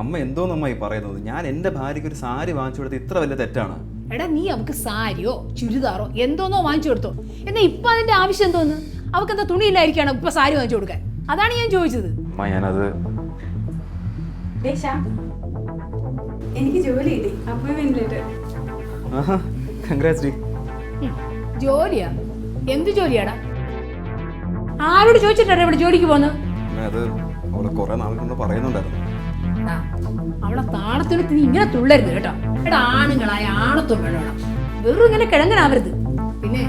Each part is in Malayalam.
അമ്മ എന്തോന്നമ്മായി പറയുന്നത്? ഞാൻ എന്റെ ഭാര്യയ്ക്ക് ഒരു സാരി വാങ്ങിച്ചു കൊടുത്ത് ഇത്ര വലിയ തെറ്റാണ്. എടാ നീ അവക്ക് സാരിയോ ചുരിദാറോ എന്തോന്നോ വാങ്ങിച്ചു കൊടുത്തോ. എന്നാ ഇപ്പൊ അതിന്റെ ആവശ്യം എന്തോന്ന്? അവക്ക് എന്താ തുണിയില്ലായിരിക്കാണ് ഇപ്പൊ സാരി വാങ്ങിച്ചു കൊടുക്കാൻ? അതാണ് ഞാൻ ചോദിച്ചത്. അമ്മ ഞാനത് എനിക്ക് ജോലി കിട്ടി. അപ്പോയിന്റ്മെന്റ് ലെറ്റർ കൺഗ്രാറ്റ്സ് ഡി. ജോലിയാ? എന്ത് ജോലിയാടാ? ആരോട് ചോദിച്ചിട്ടാണ് ഇവിടെ ജോലിക്ക് പോകുന്നത്? അത് അവളെ കുറെ നാൾ കൊണ്ട് പറയുന്നുണ്ടായിരുന്നു. എടാ, അവളെ താണത്തിനത്ത് നീ ഇങ്ങനെ തുള്ളരുത് കേട്ടോ. എടാ ആണുങ്ങളായ ആണത്വം വേണം വെറും ഇങ്ങനെ കിഴങ്ങനാവരുത് പിന്നെ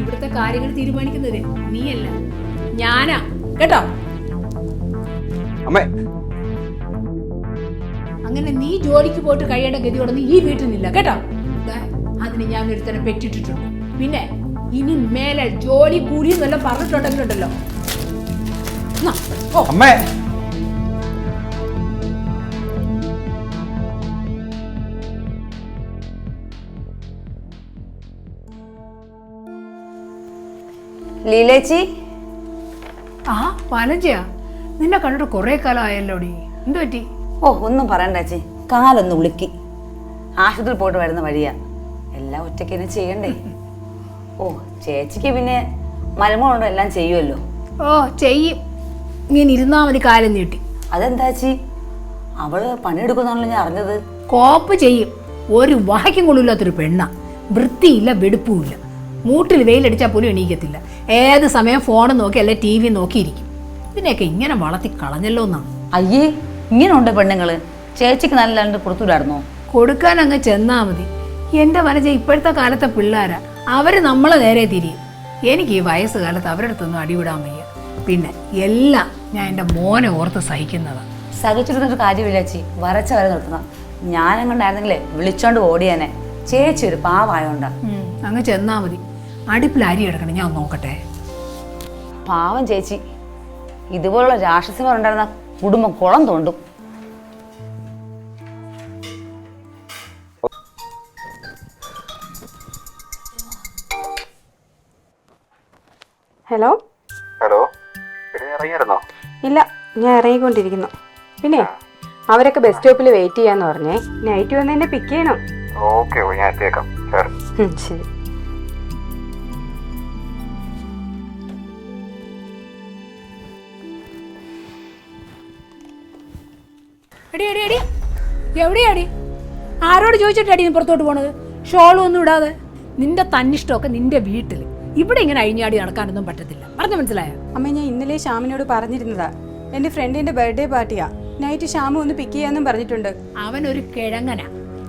ഇവിടുത്തെ കാര്യങ്ങൾ തീരുമാനിക്കുന്നത് നീയല്ല. ഞാനാ. കേട്ടോ? അമ്മേ. അങ്ങനെ നീ ജോലിക്ക് പോയിട്ട് കഴിയേണ്ട ഗതിയോടൊന്നും ഈ വീട്ടിൽ നിന്നില്ല കേട്ടോ? അതിന് ഞാൻ ഒരുത്തനെ പെറ്റിട്ടിട്ടുണ്ട്. പിന്നെ ഇനി മേലെ ജോലി കൂലി എന്നെല്ലാം പറഞ്ഞിട്ടുണ്ടെങ്കിലുണ്ടല്ലോ അമ്മേ. ലീലേച്ചി? ആ പലജയാ നിന്നെ കണ്ടിട്ട് കുറെ കാലം ആയല്ലോടി എന്തു പറ്റി? ഓ ഒന്നും പറയണ്ട ചേച്ചി. കാലൊന്ന് ഉളുക്കി ആശുപത്രിയിൽ പോയിട്ട് വരുന്ന വഴിയാ. എല്ലാം ഒറ്റയ്ക്ക് തന്നെ ചെയ്യണ്ടേ? ഓ ചേച്ചിക്ക് പിന്നെ മരുമോണ്ടോ എല്ലാം ചെയ്യുമല്ലോ ഓ ചെയ്യും. ഇങ്ങനെ ഇരുന്നാ മതി കാലം നീട്ടി. അതെന്താച്ചി അവൾ പണിയെടുക്കുന്നാണല്ലോ ഞാൻ അറിഞ്ഞത്. കോപ്പ് ചെയ്യും. ഒരു വാഹിക്കും കൊള്ളില്ലാത്തൊരു പെണ്ണ. വൃത്തിയില്ല വെടുപ്പുമില്ല മൂട്ടിൽ വെയിലടിച്ചാൽ പോലും എണീക്കത്തില്ല. ഏത് സമയം ഫോൺ നോക്കി അല്ലെ ടി വി നോക്കിയിരിക്കും. ഇതിനെയൊക്കെ ഇങ്ങനെ വളർത്തി കളഞ്ഞല്ലോ എന്നാണ്. അയ്യേ ഇങ്ങനെ ഉണ്ട് പെണ്ണുങ്ങൾ. ചേച്ചിക്ക് നല്ല രണ്ട് കൊടുത്തുവിടായിരുന്നോ കൊടുക്കാൻ അങ്ങ് ചെന്നാ മതി. എന്റെ മനസ്സ് ഇപ്പോഴത്തെ കാലത്തെ പിള്ളേരാ. അവർ നമ്മളെ നേരെ തിരിയും. എനിക്ക് ഈ വയസ്സ് കാലത്ത് അവരുടെ അടുത്തൊന്നും അടിവിടാൻ വയ്യ. പിന്നെ എല്ലാം ഞാൻ എന്റെ മോനെ ഓർത്ത് സഹിക്കുന്നതാണ് സഹിച്ചിരുന്നൊരു കാര്യം ചേച്ചി. വരച്ച വരെ നിർത്തണം ഞാനെങ്ങണ്ടായിരുന്നെങ്കിലേ വിളിച്ചോണ്ട് ഓടിയാനെ. ചേച്ചി ഒരു പാവായോണ്ടാ. അങ്ങ് ചെന്നാ മതി. അടുപ്പിൽ അരി എടുക്കണം ഞാൻ നോക്കട്ടെ. പാവം ചേച്ചി. ഇതുപോലുള്ള രാക്ഷസന്മാർ ഉണ്ടായിരുന്ന കുടുംബം കുളം തോണ്ടും. ഹലോ? ഹലോ? ഇറങ്ങിയായിരുന്നോ? ഇല്ല ഞാൻ ഇറങ്ങിക്കൊണ്ടിരിക്കുന്നു. പിന്നെ അവരൊക്കെ ബസ് സ്റ്റോപ്പിൽ വെയിറ്റ് ചെയ്യാന്ന് പറഞ്ഞേ. നൈറ്റ് വന്ന് എന്നെ പിക്ക് ചെയ്യണം. ഓക്കെ ഞാൻ എത്തിയേക്കാം. ശരി. എടി എടി എടി. എവിടെയാടി ആരോട് ചോദിച്ചിട്ടാടി നീ പുറത്തോട്ട് പോണത്? ഷോളും ഒന്നും ഇടാതെ. നിന്റെ തന്നിഷ്ടമൊക്കെ നിന്റെ വീട്ടിൽ ഇവിടെ ഇങ്ങനെ അഴിഞ്ഞാടി നടക്കാനൊന്നും പറ്റത്തില്ല. പറഞ്ഞു മനസ്സിലായോ? അമ്മ ഞാൻ ഇന്നലെ ശ്യാമിനോട് പറഞ്ഞിരുന്നതാ. എന്റെ ഫ്രണ്ടിന്റെ ബർത്ത്ഡേ പാർട്ടിയാ. നൈറ്റ് ശ്യാമ ഒന്ന് പിക്ക് ചെയ്യാന്നും പറഞ്ഞിട്ടുണ്ട്. അവൻ ഒരു കിഴങ്ങനാ.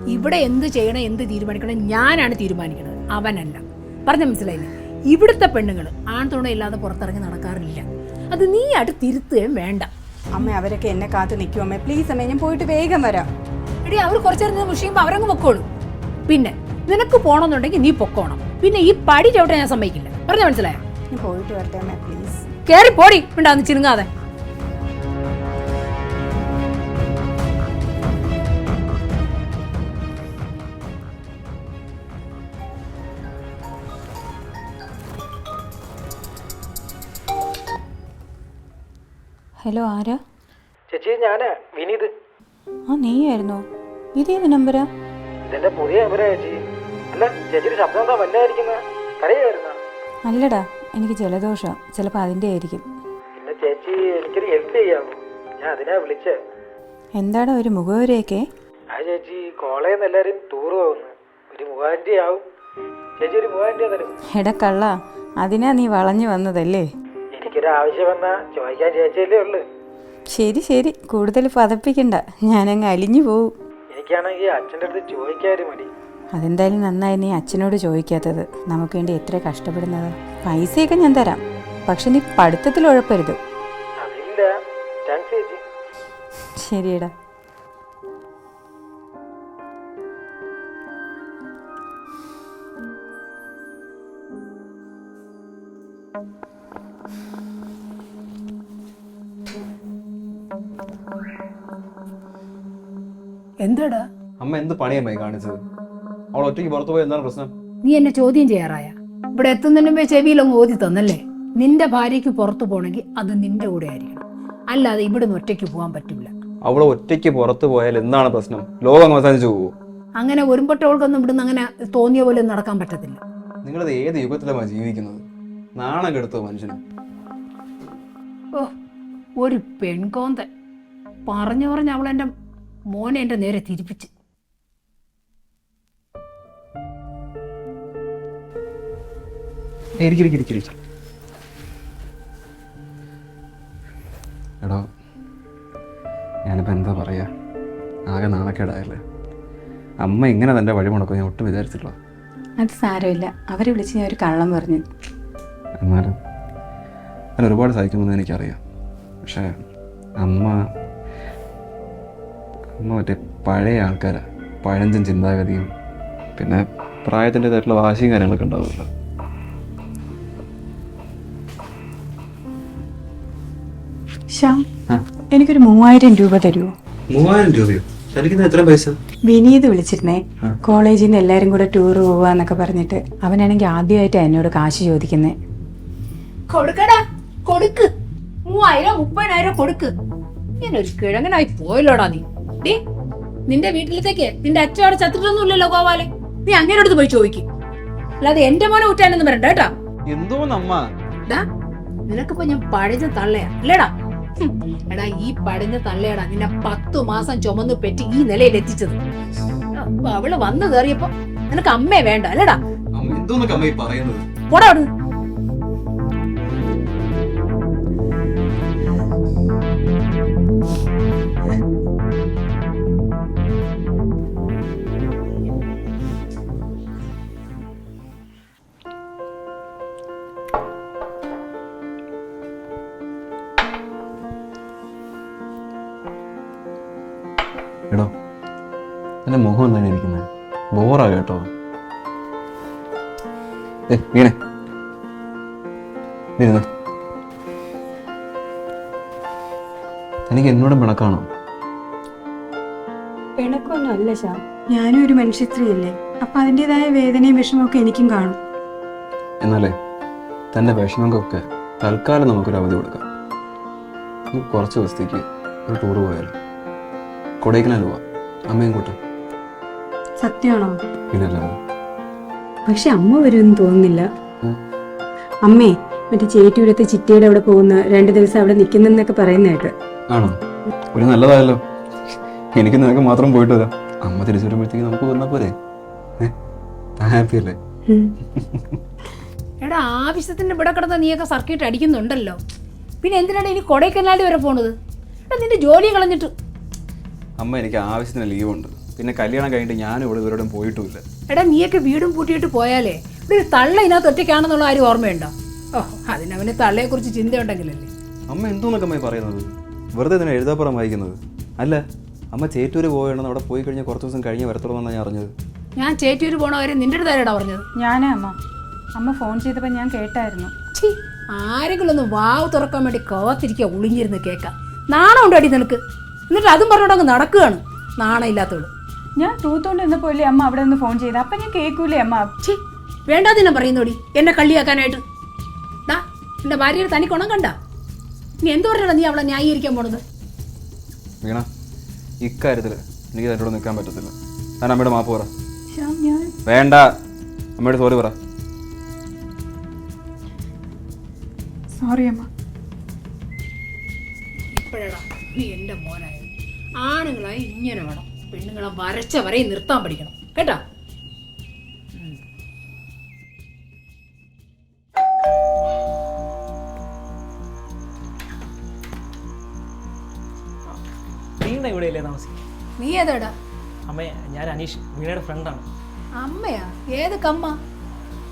ഇവിടെ എന്ത് ചെയ്യണം എന്ത് തീരുമാനിക്കണം ഞാനാണ് തീരുമാനിക്കുന്നത്. അവനല്ല. പറഞ്ഞു മനസ്സിലായില്ലേ? ഇവിടുത്തെ പെണ്ണുങ്ങൾ ആൺതുണയില്ലാതെ പുറത്തിറങ്ങി നടക്കാറില്ല. അത് നീ ആയിട്ട് തിരുത്തുകയും വേണ്ട. അമ്മ അവരൊക്കെ എന്നെ കാത്തു നിൽക്കും അമ്മ? പ്ലീസ് അമ്മ ഞാൻ പോയിട്ട് വേഗം വരാം. എടി അവർ കുറച്ചേരം മുഷിയുമ്പോൾ അവരങ്ങ് പൊക്കോളൂ. പിന്നെ നിനക്ക് പോണമെന്നുണ്ടെങ്കിൽ നീ പൊക്കോണം. പിന്നെ ഈ പടി ചവിട്ടാൻ ഞാൻ സമ്മതിക്കില്ല. പറഞ്ഞു മനസ്സിലായോ? ഞാൻ പോയിട്ട് വരട്ടെ അമ്മ പ്ലീസ് കേറി പോടി ഉണ്ടാന്ന് ചിരുങ്ങാതെ ഹലോ ആരാ? ചേച്ചി ഞാനാ. വിനീത്. ആ നീയായിരുന്നോ? ഇതേത് നമ്പരാ? ഇതെന്റെ പുതിയ നമ്പരാ ചേച്ചി. അല്ല ചേച്ചിയുടെ ശബ്ദം എന്താ വല്ലായിരിക്കുന്ന കരയായിരുന്ന അല്ലടാ എനിക്ക് ജലദോഷം. ചിലപ്പോൾ അതിന്റെ ആയിരിക്കും. പിന്നെ ചേച്ചി എനിക്കൊരു ഹെൽപ്പ് ചെയ്യാമോ ഞാൻ അതിനാ വിളിച്ചേ. എന്താടാ ഒരു മുഖവരെയൊക്കെ? ആ ചേച്ചി കോളേജിൽ നിന്ന് എല്ലാവരും ടൂർ പോകുന്നു. ഒരു മൂവായിരം ആവും ചേച്ചി ഒരു മൂവായിരം രൂപ തരും. എടാ കള്ള. അതിനാ നീ വളഞ്ഞു വന്നതല്ലേ? എനിക്കൊരു ആവശ്യം വന്നാ ചോദിക്കാൻ ചേച്ചിയല്ലേ ഉള്ളു. ശരി ശരി. കൂടുതൽ പതപ്പിക്കണ്ട. ഞാനങ്ങ് അലിഞ്ഞു പോവും. എനിക്കാണെങ്കിൽ അച്ഛന്റെ അടുത്ത് അതെന്തായാലും നന്നായി നീ അച്ഛനോട് ചോദിക്കാത്തത്. നമുക്ക് വേണ്ടി എത്ര കഷ്ടപ്പെടുന്നത്. പൈസയൊക്കെ ഞാൻ തരാം. പക്ഷെ നീ പഠിത്തത്തിൽ ഉഴപ്പരുത്. അതില്ല. ശരിയടാ. എന്താടാ? അമ്മ എന്ത് പണിയമ്മായി കാണിച്ചത്? അവൾ ഒറ്റയ്ക്ക് പുറത്തു പോയി എന്താണ് പ്രശ്നം? നീ എന്നെ ചോദ്യം ചെയ്യാറായ. ഇവിടെ എത്തുന്നതിന് മുമ്പേ ചെവിയിലൊന്ന് ഓതി തന്നല്ലേ? നിന്റെ ഭാര്യയ്ക്ക് പുറത്തു പോണെങ്കിൽ അത് നിന്റെ കൂടെ ആയിരിക്കണം. അല്ലാതെ ഇവിടെ നിന്ന് ഒറ്റയ്ക്ക് പോകാൻ പറ്റില്ല. അവൾ ഒറ്റയ്ക്ക് പുറത്തു പോയാൽ എന്താണ് പ്രശ്നം? ലോകം അവസാനിച്ചു പോകുമോ അങ്ങനെ ഒരുമ്പട്ടവൾക്കൊന്നും ഇവിടുന്ന് അങ്ങനെ തോന്നിയ പോലെ നടക്കാൻ പറ്റത്തില്ല. നിങ്ങളത് ഏത് യുഗത്തിലാണ് ജീവിക്കുന്നത്? നാണം കെടുത്തോ മനുഷ്യന്? ഓ ഒരു പെൺകോന്തൻ. പറഞ്ഞു പറഞ്ഞ് അവൾ എന്റെ മോനെ എന്റെ നേരെ തിരിപ്പിച്ച്. എടോ ഞാനിപ്പോൾ എന്താ പറയാ? ആകെ നാണക്കേടായല്ലേ? അമ്മ ഇങ്ങനെ തന്റെ വഴി മുടക്കും ഞാൻ ഒട്ടും വിചാരിച്ചില്ല അത് സാരമില്ല. അവരെ വിളിച്ച് ഞാൻ ഒരു കള്ളം പറഞ്ഞു. എന്നാലും ഞാൻ ഒരുപാട് സഹിക്കുമെന്ന് എനിക്കറിയാം. പക്ഷേ അമ്മ അമ്മ മറ്റേ പഴയ ആൾക്കാരാണ് പഴഞ്ചൻ ചിന്താഗതിയും പിന്നെ പ്രായത്തിന്റെതായിട്ടുള്ള വാശിയും കാര്യങ്ങളൊക്കെ ഉണ്ടാവുമല്ലോ. ശ്യാം എനിക്കൊരു മൂവായിരം രൂപ തരുമോ മൂവായിരം രൂപയോ? എത്ര പൈസ? വിനീത് വിളിച്ചിരുന്നേ. കോളേജിൽ നിന്ന് എല്ലാവരും കൂടെ ടൂർ പോവാന്നൊക്കെ പറഞ്ഞിട്ട് അവനാണെങ്കിൽ ആദ്യമായിട്ടാണ് എന്നോട് കാശ് ചോദിക്കുന്നേ. കൊടുക്കടാ കൊടുക്ക്. മൂവായിരം മുപ്പതിനായിരം കൊടുക്ക്. ഞാനൊരു കിഴങ്ങനായി പോയല്ലോടാ നീ. ഡേ നിന്റെ വീട്ടിലത്തേക്ക് നിന്റെ അച്ഛൻ അവിടെ ചത്തിട്ടൊന്നുമില്ലല്ലോ ഗോപാലെ. നീ അങ്ങനെ അടുത്ത് പോയി ചോദിക്കും. അല്ലാതെ എന്റെ മോനെ ഊറ്റാനൊന്നും വരണ്ട കേട്ടാ. എന്തോ നമ്മ? നിനക്കിപ്പോ ഞാൻ പഴഞ്ഞ തള്ളയാ അല്ലേടാ? എടാ ഈ പഴഞ്ഞ തള്ളയടാ നിന്നെ പത്തു മാസം ചുമന്ന് പെറ്റി ഈ നിലയിൽ എത്തിച്ചത്. അവൾ വന്നു കയറിയപ്പോ നിനക്ക് അമ്മയെ വേണ്ട അല്ലേടാ? എന്തോന്നൊക്കെ അമ്മ പറയുന്നത്? പോടാ അവിടുന്ന്. ബോറാ കേട്ടോ. വീണേ. ഇരുന്ന്. എനിക്ക് എന്നോടും പിണക്കാണോ? പിണക്കൊന്നും അല്ല ശ്യാം ഞാനും ഒരു മനുഷ്യ സ്ത്രീയല്ലേ അപ്പൊ അതിന്റെതായ വേദനയും വിഷമമൊക്കെ എനിക്കും കാണും. എന്നാലേ തന്റെ വിഷമങ്ങൾക്കൊക്കെ തൽക്കാലം നമുക്കൊരു അവധി കൊടുക്കാം. കുറച്ച് ദിവസത്തേക്ക് ഒരു ടൂർ പോയാലോ. കൊടൈക്കനാൽ പോവാം. അമ്മയും കൂട്ടാം. സത്യമാണോ? പക്ഷെ അമ്മ വരുമെന്ന് തോന്നുന്നില്ല. അമ്മേ മറ്റേ ചേറ്റൂരത്തെ ചിറ്റിയുടെ അവിടെ പോകുന്ന രണ്ടു ദിവസം അവിടെ നിൽക്കുന്നെന്നൊക്കെ പറയുന്ന കേട്ട്. ആണോ? ഒരു നല്ലതായല്ലോ. എനിക്ക് നിനക്ക് മാത്രം പോയിട്ട് വരാം. അമ്മ തിരിച്ചു വരുമ്പോഴത്തേക്ക് നമുക്ക് പോരെ? ഹാപ്പി അല്ലേ? എടാ ആവശ്യത്തിന് ഇവിടെ കിടന്ന നീയൊക്കെ സർക്കിട്ട് അടിക്കുന്നുണ്ടല്ലോ. പിന്നെ എന്തിനാണ് ഇനി കൊടൈക്കനാലി വരെ പോണത്? എടാ നിന്റെ ജോലി കളഞ്ഞിട്ട്. അമ്മ എനിക്ക് ആവശ്യത്തിന് ലീവുണ്ട് പിന്നെ കല്യാണം കഴിഞ്ഞിട്ട് ഞാനും ഇവിടെ ഇവരോടും പോയിട്ടുമില്ല. എടാ നീയൊക്കെ വീടും പൂട്ടിയിട്ട് പോയാലേ? ഇവിടെ ഒരു തള്ള ഇതിനകത്ത് ഒറ്റയ്ക്കാണെന്നുള്ള ആരും ഓർമ്മയുണ്ടോ? ഓ അതിനവന് തള്ളയെക്കുറിച്ച് ചിന്തയുണ്ടെങ്കിലല്ലേ? അമ്മ എന്തോന്നൊക്കെ അമ്മ പറയുന്നത്? വെറുതെ തന്നെ എഴുതാപ്പുറം വായിക്കുന്നത്. അല്ല അമ്മ ചേറ്റൂര് പോവുകയാണെന്ന് അവിടെ പോയി കഴിഞ്ഞാൽ കുറച്ച് ദിവസം കഴിഞ്ഞ് വരത്തുള്ളൂ എന്നാണ് ഞാൻ അറിഞ്ഞത്. ഞാൻ ചേറ്റൂര് പോണ കാര്യം നിന്റെ അടുത്താരടാ പറഞ്ഞത്? ഞാനേ അമ്മ. അമ്മ ഫോൺ ചെയ്തപ്പോൾ ഞാൻ കേട്ടായിരുന്നു. ഛീ ആരെങ്കിലും ഒന്ന് വാവ് തുറക്കാൻ വേണ്ടി കാത്തിരിക്കുക ഒളിഞ്ഞിരുന്ന് കേൾക്കാം. നാണം ഉണ്ടോ അടി നിനക്ക്? എന്നിട്ട് അതും പറഞ്ഞോണ്ട് അങ്ങ് നടക്കുകയാണ്. നാണം ഇല്ലാത്തവൾ ഞാൻ തൂത്തോണ്ട് നിന്നപ്പോ അല്ലേ അമ്മ അവിടെ നിന്ന് ഫോൺ ചെയ്ത. അപ്പൊ ഞാൻ കേൾക്കൂലേ അമ്മ? ഛീ വേണ്ടാതിനെ പറയുന്നോടി. എന്നെ കള്ളിയാക്കാനായിട്ട്. ഡാ എന്റെ ഭാര്യയുടെ തനി കൊണം കണ്ട. നീ എന്ത് പറഞ്ഞാ നീ അവളെ ന്യായീകരിക്കാൻ പോണത്? വീണ ഇക്കാര്യത്തിൽ എനിക്ക് തന്നോട് നിൽക്കാൻ പറ്റത്തില്ല. ഞാൻ അമ്മയുടെ മാപ്പ് പറ. ശ്യാം ഞാൻ വേണ്ട അമ്മയുടെ സോറി പറ. സോറി അമ്മ. ഇപ്പോഴടാ നീ എന്റെ മോനായത് ആണുങ്ങളായി ഇങ്ങനെ വേണം. പെണ്ണുങ്ങളെ വരച്ച വരെ നിർത്താൻ പഠിക്കണം. കേട്ടോ? വീണ ഇവിടെ ഇല്ലേ താമസിക്കും നീ ഏതാടാ? അമ്മേ ഞാൻ അനീഷ് വീണയുടെ ഫ്രണ്ടാണ്. അമ്മയാ? ഏത് കമ്മ?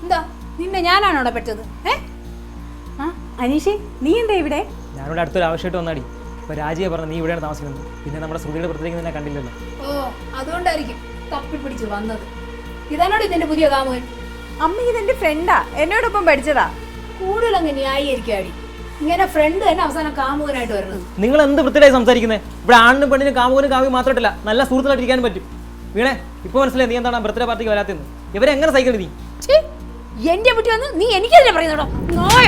എന്താ നിന്നെ ഞാനാണോ അവിടെ പറ്റത്? ഏ? ആ അനീഷേ നീ എന്താ ഇവിടെ? ഞാനിവിടെ അടുത്തൊരു ആവശ്യമായിട്ട് വന്നാടി. ഇപ്പോൾ രാജിയെ പറഞ്ഞു നീ ഇവിടെയാണ് താമസിക്കുന്നത്. പിന്നെ നമ്മുടെ ശ്രുതിയുടെ പുറത്തേക്ക് നിന്നെ കണ്ടില്ലല്ലോ. ഓ അതുകൊണ്ടായിരിക്കും തപ്പിപ്പിടിച്ച് വന്നത്. ഇതാണോടി ഇതിന്റെ പുതിയ കാമുകൻ? അമ്മ ഇതെന്റെ ഫ്രണ്ടാ എന്നോടൊപ്പം പഠിച്ചതാ. കൂടുതൽ അങ്ങ് ന്യായീകരിക്കാടി. ഇങ്ങനെ ഫ്രണ്ട് തന്നെ അവസാനം കാമുകനായിട്ട് വരുന്നത്. നിങ്ങൾ എന്ത് വൃത്തിയായി സംസാരിക്കുന്നത് ഇവിടെ ആണിനും പെണ്ണിനും കാമുകനും കാവ്യം മാത്രമല്ല നല്ല സുഹൃത്തുക്കളായിട്ട് ഇരിക്കാൻ പറ്റും. വീണേ ഇപ്പോൾ മനസ്സിലായി നീ എന്താണ് ബർത്ത്ഡേ പാർട്ടിക്ക് വരാത്തെന്ന് ഇവരെങ്ങനെ സഹിക്കണം നീ? ഛീ, എന്റെ വീട്ടിൽ വന്ന് നീ എനിക്കെതിരെ പറയുന്നോടോ? നോയ.